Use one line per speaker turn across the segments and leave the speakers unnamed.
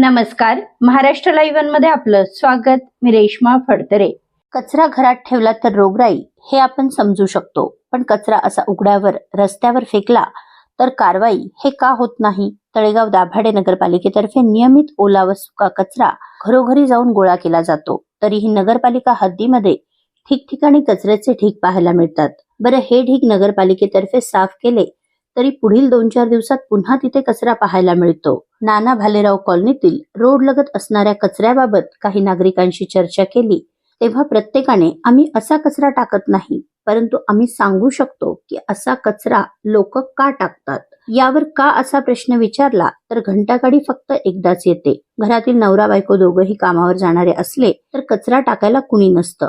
नमस्कार. महाराष्ट्र लाईव्हमध्ये आपलं स्वागत. मी रेश्मा फडतरे. कचरा घरात ठेवला तर रोगराई हे आपण समजू शकतो. पण कचरा असा उघड्यावर रस्त्यावर फेकला तर कारवाई हे का होत नाही? तळेगाव दाभाडे नगरपालिकेतर्फे नियमित ओला व सुका कचरा घरोघरी जाऊन गोळा केला जातो. तरीही नगरपालिका हद्दीमध्ये ठिकठिकाणी कचऱ्याचे ढीग पाहायला मिळतात. बरं हे ढीग नगरपालिकेतर्फे साफ केले तरी पुढील दोन चार दिवसात पुन्हा तिथे कचरा पाहायला मिळतो. नाना भालेराव कॉलनीतील रोड लगत असणाऱ्या कचऱ्याबाबत काही नागरिकांशी चर्चा केली. तेव्हा प्रत्येकाने आम्ही असा कचरा टाकत नाही परंतु आम्ही सांगू शकतो की असा कचरा लोक का टाकतात? यावर का असा प्रश्न विचारला तर घंटागाडी फक्त एकदाच येते. घरातील नवरा बायको दोघंही कामावर जाणारे असले तर कचरा टाकायला कुणी नसतं.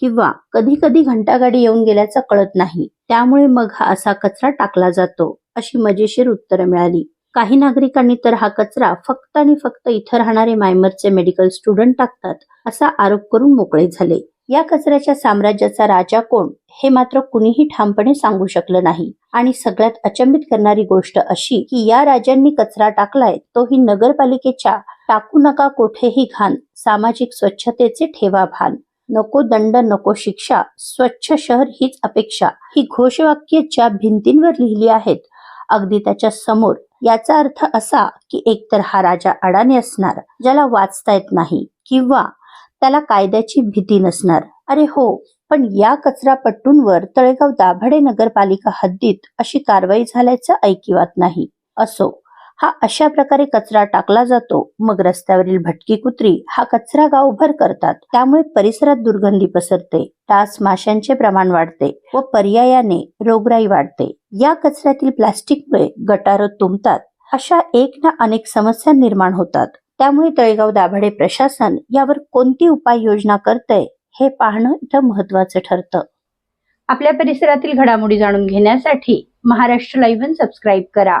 किंवा कधी कधी घंटागाडी येऊन गेल्याचं कळत नाही. त्यामुळे मग हा असा कचरा टाकला जातो अशी मजेशीर उत्तरं मिळाली. काही नागरिकांनी तर हा कचरा फक्त आणि फक्त इथं राहणारे मायमरचे मेडिकल स्टुडंट टाकतात असा आरोप करून मोकळे झाले. या कचऱ्याच्या साम्राज्याचा राजा कोण हे मात्र कुणीही ठामपणे सांगू शकलं नाही. आणि सगळ्यात अचंबित करणारी गोष्ट अशी की या राजांनी कचरा टाकलाय तोही नगरपालिकेच्या टाकू नका कोठेही घाण सामाजिक स्वच्छतेचे ठेवा भान. नको दंड नको शिक्षा स्वच्छ शहर हीच अपेक्षा. ही घोषवाक्य ज्या भिंतींवर लिहिली आहेत. अगदी त्याच्यासमोर. याचा अर्थ असा की एकतर हा राजा अडाणी असणार ज्याला वाचता येत नाही किंवा त्याला कायद्याची भीती नसणार. अरे हो पण या कचरापट्टूंवर तळेगाव दाभाडे नगरपालिका हद्दीत अशी कारवाई झाल्याचं ऐकिवात नाही. असो. हा अशा प्रकारे कचरा टाकला जातो. मग रस्त्यावरील भटकी कुत्री हा कचरा गावभर करतात. त्यामुळे परिसरात दुर्गंधी पसरते. टास माशांचे प्रमाण वाढते व पर्यायाने रोगराई वाढते. या कचऱ्यातील प्लास्टिकमुळे गटारं तुंबतात. अशा एक ना अनेक समस्या निर्माण होतात. त्यामुळे तळेगाव दाभाडे प्रशासन यावर कोणती उपाययोजना करते हे पाहणं इथं महत्वाचं ठरतं. आपल्या परिसरातील घडामोडी जाणून घेण्यासाठी महाराष्ट्र लाईव्ह सबस्क्राईब करा.